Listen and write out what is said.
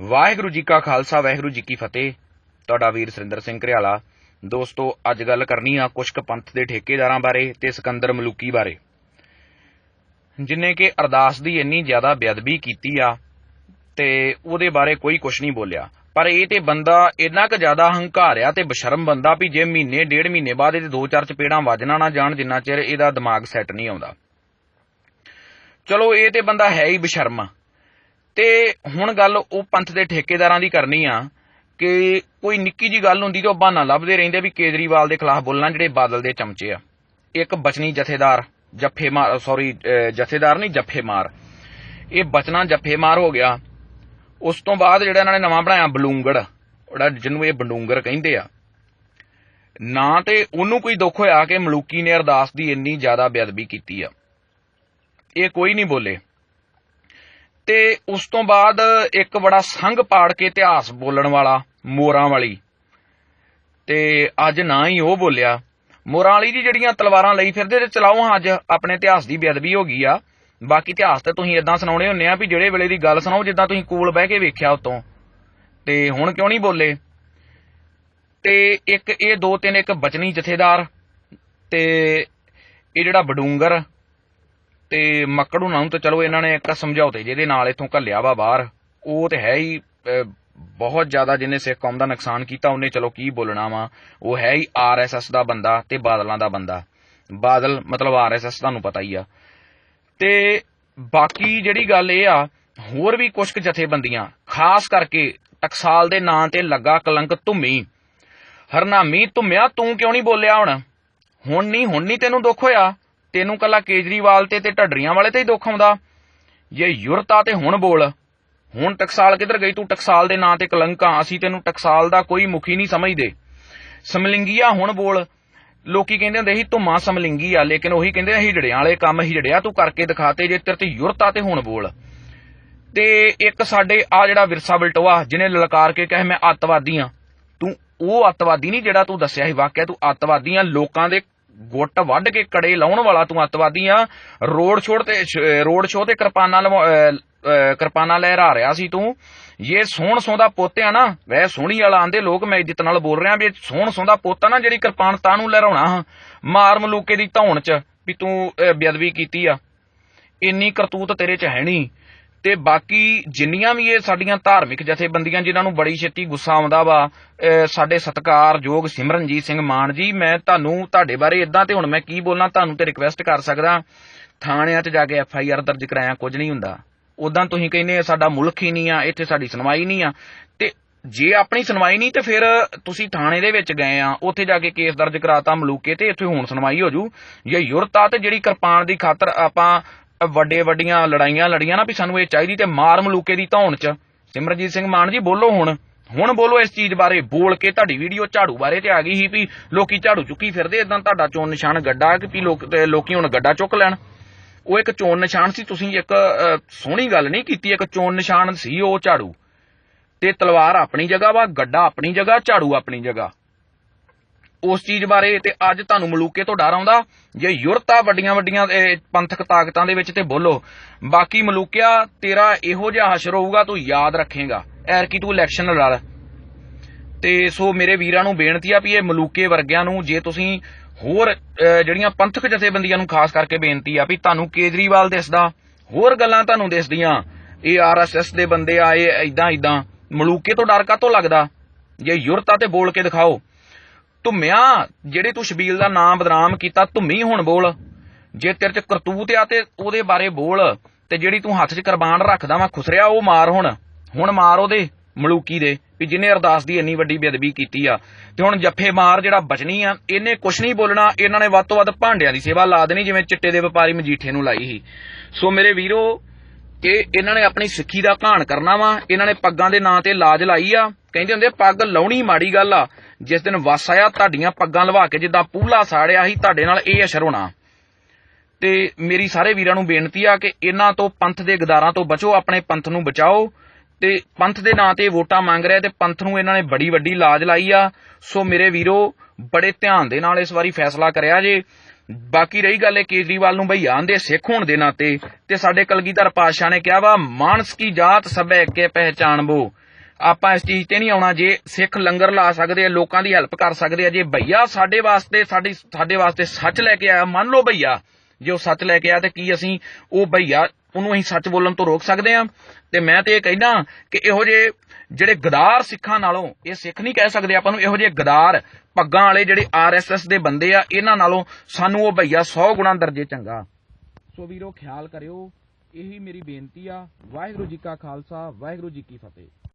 ਵਾਹਿਗੁਰੂ ਜੀ ਕਾ ਖਾਲਸਾ, ਵਾਹਿਗੁਰੂ ਜੀ ਕੀ ਫਤਿਹ। ਤੁਹਾਡਾ ਵੀਰ ਸੁਰਿੰਦਰ ਸਿੰਘ ਘਰਿਆਲਾ। ਦੋਸਤੋ, ਅੱਜ ਗੱਲ ਕਰਨੀ ਆ ਕੁਸ਼ਕ ਪੰਥ ਦੇ ਠੇਕੇਦਾਰਾਂ ਬਾਰੇ ਤੇ ਸਿਕੰਦਰ ਮਲੂਕੀ ਬਾਰੇ। ਜਿਨੇ ਕਿ ਅਰਦਾਸ ਦੀ ਇੰਨੀ ਜ਼ਿਆਦਾ ਬੇਅਦਬੀ ਕੀਤੀ ਆ ਤੇ ਉਹਦੇ ਬਾਰੇ ਕੋਈ ਕੁਝ ਨਹੀਂ ਬੋਲਿਆ। ਪਰ ਇਹ ਤੇ ਬੰਦਾ ਇੰਨਾ ਕੁ ਜ਼ਿਆਦਾ ਹੰਕਾਰਿਆ ਤੇ ਬਸ਼ਰਮ ਬੰਦਾ ਵੀ ਜੇ ਮਹੀਨੇ, ਡੇਢ ਮਹੀਨੇ ਬਾਅਦ ਇਹਦੇ ਦੋ ਚਾਰ ਚਪੇੜਾਂ ਵੱਜਣਾ ਨਾ ਜਾਣ, ਜਿੰਨਾ ਚਿਰ ਇਹਦਾ ਦਿਮਾਗ ਸੈੱਟ ਨਹੀਂ ਆਉਂਦਾ। ਚਲੋ, ਇਹ ਤੇ ਬੰਦਾ ਹੈ ਹੀ ਬਸ਼ਰਮ ਤੇ ਹੁਣ ਗੱਲ ਉਹ ਪੰਥ ਦੇ ਠੇਕੇਦਾਰਾਂ ਦੀ ਕਰਨੀ ਆ ਕਿ ਕੋਈ ਨਿੱਕੀ ਜੀ ਗੱਲ ਹੁੰਦੀ ਤੇ ਉਹ ਬਹਾਨਾ ਲੱਭਦੇ ਰਹਿੰਦੇ ਵੀ ਕੇਜਰੀਵਾਲ ਦੇ ਖਿਲਾਫ ਬੋਲਣਾ ਜਿਹੜੇ ਬਾਦਲ ਦੇ ਚਮਚੇ ਆ। ਇੱਕ ਬਚਨੀ ਜਥੇਦਾਰ, ਜੱਫੇ ਮਾਰ ਸੌਰੀ ਜਥੇਦਾਰ ਨਹੀਂ, ਜੱਫੇ ਮਾਰ। ਇਹ ਬਚਨਾ ਜੱਫੇ ਮਾਰ ਹੋ ਗਿਆ। ਉਸ ਤੋਂ ਬਾਅਦ ਜਿਹੜਾ ਇਹਨਾਂ ਨੇ ਨਵਾਂ ਬਣਾਇਆ ਬਲੂੰਗੜ, ਜਿਹੜਾ ਜਿਹਨੂੰ ਇਹ ਬੰਡੂੰਗਰ ਕਹਿੰਦੇ ਆ। ਨਾ ਤੇ ਉਹਨੂੰ ਕੋਈ ਦੁੱਖ ਹੋਇਆ ਕਿ ਮਲੂਕੀ ਨੇ ਅਰਦਾਸ ਦੀ ਇੰਨੀ ਜ਼ਿਆਦਾ ਬੇਅਦਬੀ ਕੀਤੀ ਆ। ਇਹ ਕੋਈ ਨਹੀਂ ਬੋਲੇ। ਤੇ ਉਸ ਤੋਂ ਬਾਅਦ ਇੱਕ ਬੜਾ ਸੰਗ ਪਾੜ ਕੇ ਇਤਿਹਾਸ ਬੋਲਣ ਵਾਲਾ ਮੋਰਾਂ ਵਾਲੀ। ਤੇ ਅੱਜ ਨਾ ਹੀ ਉਹ ਬੋਲਿਆ। ਮੋਰਾਂ ਵਾਲੀ ਦੀ ਜਿਹੜੀਆਂ ਤਲਵਾਰਾਂ ਲਈ ਫਿਰਦੇ ਤੇ ਚਲਾਓ, ਅੱਜ ਆਪਣੇ ਇਤਿਹਾਸ ਦੀ ਬੇਅਦਬੀ ਹੋ ਗਈ ਆ। ਬਾਕੀ ਇਤਿਹਾਸ ਤੇ ਤੁਸੀਂ ਇਦਾਂ ਸੁਣਾਉਣੇ ਹੁੰਨੇ ਆ ਵੀ ਜਿਹੜੇ ਵੇਲੇ ਦੀ ਗੱਲ ਸੁਣਾਓ, ਜਿੱਦਾਂ ਤੁਸੀਂ ਕੋਲ ਬਹਿ ਕੇ ਵੇਖਿਆ ਉਤੋਂ। ਤੇ ਹੁਣ ਕਿਉਂ ਨਹੀਂ ਬੋਲੇ? ਤੇ ਇੱਕ ਇਹ ਦੋ ਤਿੰਨ ਇੱਕ ਬਚਨੀ ਜਥੇਦਾਰ, ਤੇ ਇਹ ਜਿਹੜਾ ਬਡੂੰਗਰ ਤੇ ਮੱਕੜੂ ਨੂੰ ਤਾਂ ਚਲੋ ਇਹਨਾਂ ਨੇ ਇੱਕ ਸਮਝੌਤੇ ਜਿਹਦੇ ਨਾਲ ਇਥੋਂ ਘੱਲਿਆ ਵਾ ਬਾਹਰ, ਉਹ ਤੇ ਹੈ ਹੀ ਬਹੁਤ ਜ਼ਿਆਦਾ ਜਿਹਨੇ ਸਿੱਖ ਕੌਮ ਦਾ ਨੁਕਸਾਨ ਕੀਤਾ, ਉਹਨੇ ਚਲੋ ਕੀ ਬੋਲਣਾ ਵਾ, ਉਹ ਹੈ ਹੀ ਆਰਐਸਐਸ ਦਾ ਬੰਦਾ ਤੇ ਬਾਦਲਾਂ ਦਾ ਬੰਦਾ। ਬਾਦਲ ਮਤਲਬ ਆਰਐਸਐਸ ਤੁਹਾਨੂੰ ਪਤਾ ਹੀ ਆ। ਤੇ ਬਾਕੀ ਜਿਹੜੀ ਗੱਲ ਇਹ ਆ, ਹੋਰ ਵੀ ਕੁਝ ਜਥੇਬੰਦੀਆਂ, ਖਾਸ ਕਰਕੇ ਟਕਸਾਲ ਦੇ ਨਾਂ ਤੇ ਲੱਗਾ ਕਲੰਕ ਧੁੰਮੀ। ਹਰਨਾਮੀ, ਧੁੰਮਿਆ ਤੂੰ ਕਿਉਂ ਨਹੀਂ ਬੋਲਿਆ ਹੁਣ? ਹੁਣ ਨਹੀਂ ਹੁਣ ਨਹੀਂ ਤੈਨੂੰ ਦੁੱਖ ਹੋਇਆ? ਤੈਨੂੰ ਕੱਲਾ ਕੇਜਰੀਵਾਲ ਤੇ ਤੇ ਢੱਡਰੀਆਂ ਵਾਲੇ ਤੇ ਹੀ ਦੁੱਖ ਆਉਂਦਾ। ਜੇ ਯੁਰਤਾ ਤੇ ਹੁਣ ਬੋਲ, ਹੁਣ ਟਕਸਾਲ ਕਿੱਧਰ ਗਈ? ਤੂੰ ਟਕਸਾਲ ਦੇ ਨਾਂ ਤੇ ਕਲੰਕਾਂ ਅਸੀਂ ਤੈਨੂੰ ਟਕਸਾਲ ਦਾ ਕੋਈ ਮੁਖੀ ਨਹੀਂ ਸਮਝਦੇ। ਸਮਲਿੰਗੀਆ ਹੁਣ ਬੋਲ, ਲੋਕੀ ਕਹਿੰਦੇ ਹੁੰਦੇ ਸੀ ਧੁੰਮਾ ਸਮਲਿੰਗੀ ਆ, ਲੇਕਿਨ ਉਹੀ ਕਹਿੰਦੇ ਹਿਜੜਿਆਂ ਵਾਲੇ ਕੰਮ ਹਿਜੜਿਆ, ਤੂੰ ਕਰਕੇ ਦਿਖਾਤੇ ਜੇ ਤੇਰੇ ਤੇ ਯੁਰਤਾ ਤੇ ਹੁਣ ਬੋਲ। ਤੇ ਇੱਕ ਸਾਡੇ ਆ ਜਿਹੜਾ ਵਿਰਸਾ ਬਲਟੋਆ, ਜਿਹਨੇ ਲਲਕਾਰ ਕੇ ਕਹੇ, ਮੈਂ ਅੱਤਵਾਦੀ ਆ। ਤੂੰ, ਉਹ ਅੱਤਵਾਦੀ ਨਹੀਂ ਜਿਹੜਾ ਤੂੰ ਦੱਸਿਆ ਸੀ ਵਾਕਿਆ, ਤੂੰ ਅੱਤਵਾਦੀ ਆ, ਲੋਕਾਂ ਦੇ ਗੁੱਟ ਵੱਢ ਕੇ ਕੜੇ ਲਾਉਣ ਵਾਲਾ ਤੂੰ ਅੱਤਵਾਦੀ ਆ। ਰੋਡ ਛੋੜ ਤੇ, ਰੋਡ ਸ਼ੋਅ ਤੇ ਕਿਰਪਾਨਾਂ ਕਿਰਪਾਨਾਂ ਲਹਿਰਾ ਰਿਹਾ ਸੀ ਤੂੰ। ਇਹ ਸੋਹਣ ਸੋਹਦਾ ਪੋਤਿਆ ਨਾ ਵੈ ਸੋਹਣੀ ਵਾਲਾ ਆਂਦੇ ਲੋਕ, ਮੈਂ ਇੱਜ਼ਤ ਨਾਲ ਬੋਲ ਰਿਹਾ ਵੀ ਸੋਹਣ ਸੋਹਦਾ ਪੋਤਾ ਨਾ, ਜਿਹੜੀ ਕਿਰਪਾਨ ਤਾਂ ਨੂੰ ਲਹਿਰਾਉਣਾ ਹਾਂ। ਮਾਰ ਮਲੂਕੇ ਦੀ ਧੌਣ ਚ ਵੀ ਤੂੰ ਬੇਅਦਬੀ ਕੀਤੀ ਆ। ਇੰਨੀ ਕਰਤੂਤ ਤੇਰੇ ਚ ਹੈ ਨਹੀਂ। ਤੇ ਬਾਕੀ ਜਿੰਨੀਆਂ ਵੀ ਇਹ ਸਾਡੀਆਂ ਧਾਰਮਿਕ ਜਥੇਬੰਦੀਆਂ ਜਿਨ੍ਹਾਂ ਨੂੰ ਬੜੀ ਛੇਤੀ ਗੁੱਸਾ ਆਉਂਦਾ ਵਾ ਸਾਡੇ ਸਤਿਕਾਰਯੋਗ ਸਿਮਰਨਜੀਤ ਸਿੰਘ ਮਾਨ ਜੀ, ਮੈਂ ਤੁਹਾਨੂੰ, ਤੁਹਾਡੇ ਬਾਰੇ ਇਦਾਂ ਤੇ ਹੁਣ ਮੈਂ ਕੀ ਬੋਲਾਂ, ਤੁਹਾਨੂੰ ਤੇ ਰਿਕਵੈਸਟ ਕਰ ਸਕਦਾ। ਥਾਣਿਆਂ 'ਚ ਜਾ ਕੇ ਐਫ ਆਈ ਆਰ ਦਰਜ ਕਰਾਇਆ, ਕੁਝ ਨਹੀਂ ਹੁੰਦਾ। ਉਦਾਂ ਤੁਸੀਂ ਕਹਿੰਦੇ ਸਾਡਾ ਮੁਲਕ ਹੀ ਨਹੀਂ ਆ, ਇੱਥੇ ਸਾਡੀ ਸੁਣਵਾਈ ਨਹੀਂ ਆ। ਤੇ ਜੇ ਆਪਣੀ ਸੁਣਵਾਈ ਨਹੀਂ, ਤੇ ਫਿਰ ਤੁਸੀਂ ਥਾਣੇ ਦੇ ਵਿੱਚ ਗਏ ਆ, ਉੱਥੇ ਜਾ ਕੇ ਕੇਸ ਦਰਜ ਕਰਾਤਾ ਮਲੂਕੇ ਤੇ, ਇੱਥੇ ਹੁਣ ਸੁਣਵਾਈ ਹੋ ਜੂ। ਜੇ ਯੁਰਤਾ ਤੇ ਜਿਹੜੀ ਕਿਰਪਾਨ ਦੀ ਖਾਤਰ ਆਪਾਂ ਵੱਡੇ ਵੱਡੀਆਂ ਲੜਾਈਆਂ ਲੜੀਆਂ ਨਾ ਵੀ ਸਾਨੂੰ ਇਹ ਚਾਹੀਦੀ ਤੇ ਮਾਰ ਮਲੂਕੇ ਦੀ ਧੌਣ 'ਚ। ਸਿਮਰਜੀਤ ਸਿੰਘ ਮਾਨ ਜੀ, ਬੋਲੋ ਹੁਣ। ਹੁਣ ਬੋਲੋ ਇਸ ਚੀਜ਼ ਬਾਰੇ, ਬੋਲ ਕੇ ਤੁਹਾਡੀ ਵੀਡੀਓ ਝਾੜੂ ਬਾਰੇ ਤੇ ਆ ਗਈ ਸੀ ਵੀ ਲੋਕੀ ਝਾੜੂ ਚੁੱਕੀ ਫਿਰਦੇ ਇਦਾਂ ਤੁਹਾਡਾ ਚੋਣ ਨਿਸ਼ਾਨ ਗੱਡਾ ਕਿ ਵੀ ਲੋਕ ਲੋਕੀ ਹੁਣ ਗੱਡਾ ਚੁੱਕ ਲੈਣ। ਉਹ ਇੱਕ ਚੋਣ ਨਿਸ਼ਾਨ ਸੀ, ਤੁਸੀਂ ਇੱਕ ਸੋਹਣੀ ਗੱਲ ਨਹੀਂ ਕੀਤੀ, ਇੱਕ ਚੋਣ ਨਿਸ਼ਾਨ ਸੀ ਉਹ ਝਾੜੂ। ਤੇ ਤਲਵਾਰ ਆਪਣੀ ਜਗ੍ਹਾ ਵਾ, ਗੱਡਾ ਆਪਣੀ ਜਗ੍ਹਾ, ਝਾੜੂ ਆਪਣੀ ਜਗ੍ਹਾ। ਉਸ ਚੀਜ਼ ਬਾਰੇ ਤੇ ਅੱਜ ਤੁਹਾਨੂੰ ਮਲੂਕੇ ਤੋਂ ਡਰ ਆਉਂਦਾ ਜੇ ਯੁਰਤਾ ਵੱਡੀਆਂ ਵੱਡੀਆਂ ਪੰਥਕ ਤਾਕਤਾਂ ਦੇ ਵਿੱਚ ਤੇ ਬੋਲੋ। ਬਾਕੀ ਮਲੂਕਿਆ, ਤੇਰਾ ਇਹੋ ਜਿਹਾ ਹਸ਼ਰ ਹੋਊਗਾ, ਤੂੰ ਯਾਦ ਰੱਖੇਗਾ। ਐਰ ਕੀ ਤੂੰ ਇਲੈਕਸ਼ਨ ਲੜ। ਤੇ ਸੋ ਮੇਰੇ ਵੀਰਾਂ ਨੂੰ ਬੇਨਤੀ ਆ ਵੀ ਇਹ ਮਲੂਕੇ ਵਰਗਿਆਂ ਨੂੰ, ਜੇ ਤੁਸੀਂ ਹੋਰ ਜਿਹੜੀਆਂ ਪੰਥਕ ਜਥੇਬੰਦੀਆਂ ਨੂੰ ਖਾਸ ਕਰਕੇ ਬੇਨਤੀ ਆ ਵੀ ਤੁਹਾਨੂੰ ਕੇਜਰੀਵਾਲ ਦਿਸਦਾ, ਹੋਰ ਗੱਲਾਂ ਤੁਹਾਨੂੰ ਦਿਸਦੀਆਂ, ਇਹ ਆਰਐਸਐਸ ਦੇ ਬੰਦੇ ਆ ਇਹ ਐਦਾਂ ਮਲੂਕੇ ਤੋਂ ਡਰ ਕਾਤੋਂ ਲੱਗਦਾ? ਜੇ ਯੁਰਤਾ ਤੇ ਬੋਲ ਕੇ ਦਿਖਾਓ। ਧੁੰਮਿਆ, ਜਿਹੜੇ ਤੂੰ ਸ਼ਬੀਲ ਦਾ ਨਾਮ ਬਦਨਾਮ ਕੀਤਾ, ਧੁੰਮੀ ਹੁਣ ਬੋਲ। ਜੇ ਤੇਰੇ ਚ ਕਰਤੂਤ ਆ ਤੇ ਉਹਦੇ ਬਾਰੇ ਬੋਲ, ਤੇ ਜਿਹੜੀ ਤੂੰ ਹੱਥ 'ਚ ਕੁਰਬਾਨ ਰੱਖਦਾ ਵਾ, ਖੁਸਰਿਆ, ਉਹ ਮਾਰ ਹੁਣ। ਹੁਣ ਮਾਰ ਉਹਦੇ, ਮਲੂਕੀ ਦੇ, ਵੀ ਜਿਹਨੇ ਅਰਦਾਸ ਦੀ ਇੰਨੀ ਵੱਡੀ ਬੇਅਦਬੀ ਕੀਤੀ ਆ। ਤੇ ਹੁਣ ਜੱਫੇ ਮਾਰ ਜਿਹੜਾ ਬਚਣੀ ਆ, ਇਹਨੇ ਕੁਛ ਨਹੀਂ ਬੋਲਣਾ, ਇਹਨਾਂ ਨੇ ਵੱਧ ਤੋਂ ਵੱਧ ਭਾਂਡਿਆਂ ਦੀ ਸੇਵਾ ਲਾ ਦੇਣੀ, ਜਿਵੇਂ ਚਿੱਟੇ ਦੇ ਵਪਾਰੀ ਮਜੀਠੇ ਨੂੰ ਲਾਈ ਸੀ। ਸੋ ਮੇਰੇ ਵੀਰੋ ਕਿ ਇਹਨਾਂ ਨੇ ਆਪਣੀ ਸਿੱਖੀ ਦਾ ਭਾਣ ਕਰਨਾ ਵਾ, ਇਹਨਾਂ ਨੇ ਪੱਗਾਂ ਦੇ ਨਾਂ ਤੇ ਲਾਜ ਲਾਈ ਆ। ਕਹਿੰਦੇ ਹੁੰਦੇ ਪੱਗ ਲਾਉਣੀ ਮਾੜੀ ਗੱਲ ਆ। ਜਿਸ ਦਿਨ ਵਸ ਆਇਆ, ਤੁਹਾਡੀਆਂ ਪੱਗਾਂ ਲਵਾ ਕੇ ਜਿੱਦਾਂ ਪੂਲਾ ਸਾੜਿਆ ਸੀ, ਤੁਹਾਡੇ ਨਾਲ ਇਹ ਅਸਰ ਹੋਣਾ। ਤੇ ਮੇਰੀ ਸਾਰੇ ਵੀਰਾਂ ਨੂੰ ਬੇਨਤੀ ਆ ਕਿ ਇਹਨਾਂ ਤੋਂ ਪੰਥ ਦੇ ਗਦਾਰਾਂ ਤੋਂ ਬਚੋ, ਆਪਣੇ ਪੰਥ ਨੂੰ ਬਚਾਓ। ਤੇ ਪੰਥ ਦੇ ਨਾਂ ਤੇ ਵੋਟਾਂ ਮੰਗ ਰਿਹਾ ਤੇ ਪੰਥ ਨੂੰ ਇਹਨਾਂ ਨੇ ਬੜੀ ਵੱਡੀ ਲਾਜ ਲਾਈ ਆ। ਸੋ ਮੇਰੇ ਵੀਰੋ, ਬੜੇ ਧਿਆਨ ਦੇ ਨਾਲ ਇਸ ਵਾਰੀ ਫੈਸਲਾ ਕਰਿਆ ਜੇ। ਬਾਕੀ ਰਹੀ ਗੱਲ ਇਹ ਕੇਜਰੀਵਾਲ ਨੂੰ ਭਈਆ ਦੇ ਸਿੱਖ ਹੋਣ ਦੇ ਨਾਤੇ ਤੇ ਸਾਡੇ ਕਲਗੀਧਰ ਪਾਤਸ਼ਾਹ ਨੇ ਕਿਹਾ ਵਾ, ਮਾਨਸ ਕੀ ਜਾਤ ਸਭੈ ਕੇ ਪਹਿਚਾਨਬੋ ਆਪਾਂ ਇਸ ਚੀਜ਼ ਤੇ ਨਹੀਂ ਆਉਣਾ ਜੇ ਸਿੱਖ ਲੰਗਰ ਲਾ ਸਕਦੇ ਆ, ਲੋਕਾਂ ਦੀ ਹੈਲਪ ਕਰ ਸਕਦੇ ਆ, ਜੇ ਭਈਆ ਸਾਡੇ ਵਾਸਤੇ, ਸਾਡੀ, ਸਾਡੇ ਵਾਸਤੇ ਸੱਚ ਲੈ ਕੇ ਆਇਆ, ਮੰਨ ਲਓ ਭਈਆ, ਜੇ ਉਹ ਸੱਚ ਲੈ ਕੇ ਆਇਆ ਤੇ ਕੀ ਅਸੀਂ ਉਹ ਭਈਆ ਉਹਨੂੰ ਅਸੀਂ ਸੱਚ ਬੋਲਣ ਤੋਂ ਰੋਕ ਸਕਦੇ ਆ ਤੇ ਮੈਂ ਤੇ ਇਹ ਕਹਿੰਦਾ ਕਿ ਇਹੋ ਜਿਹੇ ਜਿਹੜੇ ਗਦਾਰ ਸਿੱਖਾਂ ਨਾਲੋਂ ਇਹ ਸਿੱਖ ਨਹੀਂ ਕਹਿ ਸਕਦੇ ਆਪਾਂ ਨੂੰ, ਇਹੋ ਜਿਹੇ ਗਦਾਰ ਪੱਗਾਂ ਵਾਲੇ ਜਿਹੜੇ ਆਰਐਸਐਸ ਦੇ ਬੰਦੇ ਆ, ਇਹਨਾਂ ਨਾਲੋਂ ਸਾਨੂੰ ਉਹ ਭਈਆ 100 ਗੁਣਾ ਦਰਜੇ ਚੰਗਾ। ਸੋ ਵੀਰੋ, ਖਿਆਲ ਕਰਿਓ, ਇਹੀ ਮੇਰੀ ਬੇਨਤੀ ਆ। ਵਾਹਿਗੁਰੂ ਜੀ ਕਾ ਖਾਲਸਾ, ਵਾਹਿਗੁਰੂ ਜੀ ਕੀ ਫਤਿਹ।